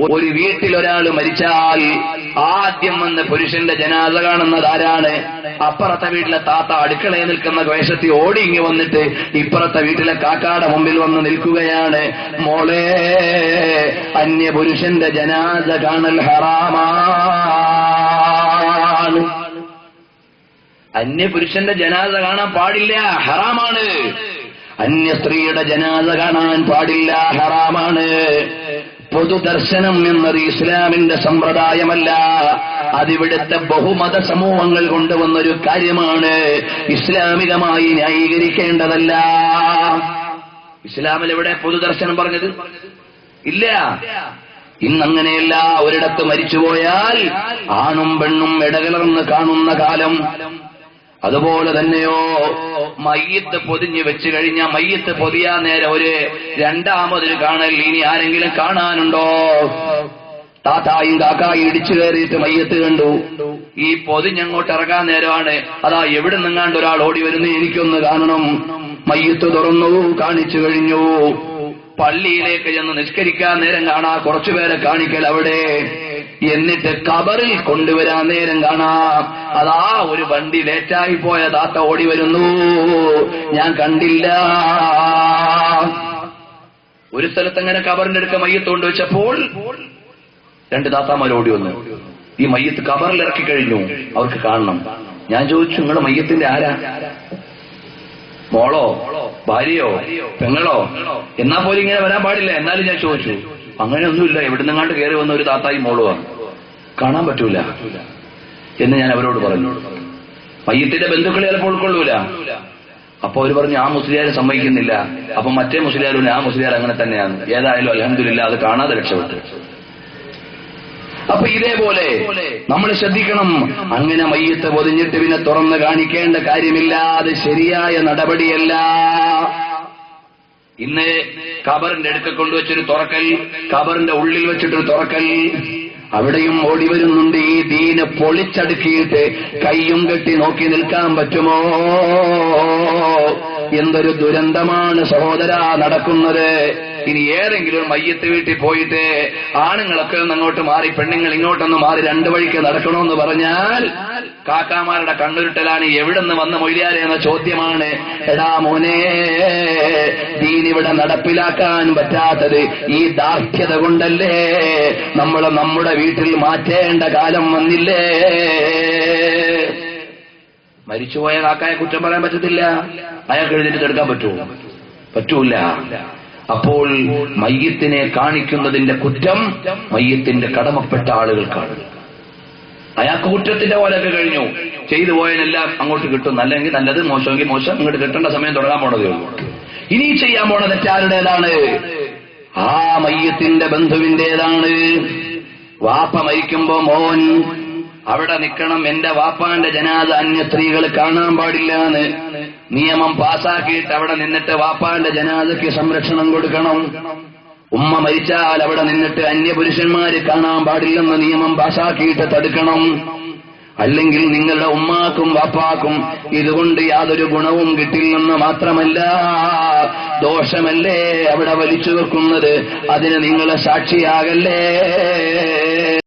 ഒരു വീട്ടിൽ ഒരാൾ മരിച്ചാൽ ആദ്യം വന്ന് പുരുഷന്റെ ജനാഥ കാണുന്നത് ആരാണ്? അപ്പുറത്തെ വീട്ടിലെ താത്ത അടുക്കളയിൽ നിൽക്കുന്ന വേഷത്തിൽ ഓടി ഇങ്ങി വന്നിട്ട് ഇപ്പുറത്തെ വീട്ടിലെ കാക്കാടെ മുമ്പിൽ വന്ന് നിൽക്കുകയാണ്. മോളെ അന്യപുരുഷന്റെ ജനാഥ കാണൽ ഹറാമാണ്. അന്യപുരുഷന്റെ ജനാഥ കാണാൻ പാടില്ല ഹറാമാണ്. അന്യ സ്ത്രീയുടെ ജനാഥ കാണാൻ പാടില്ല ഹറാമാണ്. പൊതുദർശനം എന്നത് ഇസ്ലാമിന്റെ സമ്പ്രദായമല്ല. അതിവിടുത്തെ ബഹുമത സമൂഹങ്ങൾ കൊണ്ടുവന്നൊരു കാര്യമാണ് ഇസ്ലാമികമായി ന്യായീകരിക്കേണ്ടതല്ല. ഇസ്ലാമിൽ എവിടെ പൊതുദർശനം പറഞ്ഞത്? ഇല്ല. ഇന്നങ്ങനെയല്ല. ഒരിടത്ത് മരിച്ചുപോയാൽ ആണും പെണ്ണും ഇടകലർന്ന് കാണുന്ന കാലം. അതുപോലെ തന്നെയോ മയ്യത്ത് പൊതിഞ്ഞു വെച്ചു കഴിഞ്ഞാൽ മയ്യത്ത് പൊതിയാ നേരെ ഒരു രണ്ടാമതൊരു കാണൽ ഇനി ആരെങ്കിലും കാണാനുണ്ടോ? താത്തായും കാക്കായും ഇടിച്ചു കയറിയിട്ട് മയ്യത്ത് കണ്ടു. ഈ പൊതിഞ്ഞങ്ങോട്ട് ഇറങ്ങാൻ നേരമാണ്. അതാ എവിടെ നിങ്ങാണ്ട് ഒരാൾ ഓടി വരുന്നു എനിക്കൊന്ന് കാണണം. മയ്യത്ത് തുറന്നു കാണിച്ചു കഴിഞ്ഞു. പള്ളിയിലേക്ക് ചെന്ന് നിഷ്കരിക്കാൻ നേരം കാണാ കുറച്ചുപേരെ കാണിക്കൽ അവിടെ. എന്നിട്ട് കബറിൽ കൊണ്ടുവരാൻ നേരം കാണാം. അതാ ഒരു വണ്ടി ലേറ്റായി പോയ താത്ത ഓടി വരുന്നു. ഞാൻ കണ്ടില്ല. ഒരു സ്ഥലത്ത് അങ്ങനെ കബറിന്റെ അടുക്ക മയ്യത്ത് കൊണ്ടുവച്ചപ്പോൾ രണ്ട് താത്താമാർ ഓടി വന്നു. ഈ മയ്യത്ത് കബറിൽ ഇറക്കി കഴിഞ്ഞു. അവർക്ക് കാണണം. ഞാൻ ചോദിച്ചു നിങ്ങളുടെ മയ്യത്തിന്റെ ആരാ? മോളോ ഭാര്യയോ പെങ്ങളോ? എന്നാ പോലും ഇങ്ങനെ വരാൻ പാടില്ല. എന്നാലും ഞാൻ ചോദിച്ചു അങ്ങനെയൊന്നുമില്ല. എവിടെ നിങ്ങാണ്ട് കയറി വന്ന ഒരു താത്തായി മോളുവാണ് കാണാൻ പറ്റൂല. എന്ന് ഞാൻ അവരോട് പറഞ്ഞു. മയ്യത്തിന്റെ ബന്ധുക്കളെ ചിലപ്പോൾ ഉൾക്കൊള്ളൂല. അപ്പൊ അവർ പറഞ്ഞു ആ മുസ്ലിയാർ സമ്മതിക്കുന്നില്ല. അപ്പൊ മറ്റേ മുസ്ലിയാരും ആ മുസ്ലിയാർ അങ്ങനെ തന്നെയാണ്. ഏതായാലും അലഹമില്ല അത് കാണാതെ രക്ഷപ്പെട്ടു. അപ്പൊ ഇതേപോലെ നമ്മൾ ശ്രദ്ധിക്കണം. അങ്ങനെ മയ്യത്ത് പൊതിഞ്ഞിട്ട് പിന്നെ തുറന്ന് കാണിക്കേണ്ട കാര്യമില്ല അത് ശരിയായ നടപടിയല്ല. ഇന്ന് കബറിന്റെ അടുക്ക കൊണ്ടുവച്ചൊരു തുറക്കൽ കബറിന്റെ ഉള്ളിൽ വെച്ചിട്ടൊരു തുറക്കൽ. അവിടെയും ഓടി വരുന്നുണ്ട് ഈ ദീന പൊളിച്ചടുക്കിയിട്ട് കയ്യും കെട്ടി നോക്കി നിൽക്കാൻ പറ്റുമോ? എന്തൊരു ദുരന്തമാണ് സഹോദര നടക്കുന്നത്. ഇനി ഏതെങ്കിലും മയ്യത്ത് വീട്ടിൽ പോയിട്ട് ആണുങ്ങളൊക്കെ ഒന്ന് അങ്ങോട്ട് മാറി പെണ്ണുങ്ങൾ ഇങ്ങോട്ടൊന്ന് മാറി രണ്ടു വഴിക്ക് നടക്കണമെന്ന് പറഞ്ഞാൽ കാക്കാമാരുടെ കണ്ണുരുട്ടലാണ് എവിടെ നിന്ന് വന്ന മൊയ്യാരെ എന്ന ചോദ്യമാണ്. എടാ മോനെ ദീനിവിടെ നടപ്പിലാക്കാൻ പറ്റാത്തത് ഈ ദാർഢ്യത കൊണ്ടല്ലേ? നമ്മൾ നമ്മുടെ വീട്ടിൽ മാറ്റേണ്ട കാലം വന്നില്ലേ? മരിച്ചുപോയ കാക്കായ കുറ്റം പറയാൻ പറ്റത്തില്ല. അയാൾക്ക് എഴുതിട്ട് എടുക്കാൻ പറ്റുമോ? പറ്റൂല. അപ്പോൾ മയ്യത്തിനെ കാണിക്കുന്നതിന്റെ കുറ്റം മയ്യത്തിന്റെ കടമപ്പെട്ട ആളുകൾക്കാണ്. അയാൾക്ക് കുറ്റത്തിന്റെ പോലെയൊക്കെ കഴിഞ്ഞു. ചെയ്തു പോയതിനെല്ലാം അങ്ങോട്ട് കിട്ടും. അല്ലെങ്കിൽ നല്ലത് മോശമെങ്കിൽ മോശം. ഇങ്ങോട്ട് കിട്ടേണ്ട സമയം തുടങ്ങാൻ പോണതേ ഉള്ളൂ. ഇനി ചെയ്യാൻ പോണ തെറ്റാരുടേതാണ് ആ മയ്യത്തിന്റെ ബന്ധുവിന്റേതാണ്. വാപ്പ മരിക്കുമ്പോ മോൻ അവിടെ നിൽക്കണം. എന്റെ വാപ്പാന്റെ ജനാദ അന്യ സ്ത്രീകൾ കാണാൻ പാടില്ല എന്ന് നിയമം പാസാക്കിയിട്ട് അവിടെ നിന്നിട്ട് വാപ്പാന്റെ ജനാദയ്ക്ക് സംരക്ഷണം കൊടുക്കണം. ഉമ്മ മരിച്ചാൽ അവിടെ നിന്നിട്ട് അന്യപുരുഷന്മാര് കാണാൻ പാടില്ലെന്ന് നിയമം പാസാക്കിയിട്ട് തടുക്കണം. അല്ലെങ്കിൽ നിങ്ങളുടെ ഉമ്മാക്കും വാപ്പാക്കും ഇതുകൊണ്ട് യാതൊരു ഗുണവും കിട്ടില്ലെന്ന് മാത്രമല്ല ദോഷമല്ലേ അവിടെ വലിച്ചു വെക്കുന്നത്? അതിന് നിങ്ങളെ സാക്ഷിയാകല്ലേ?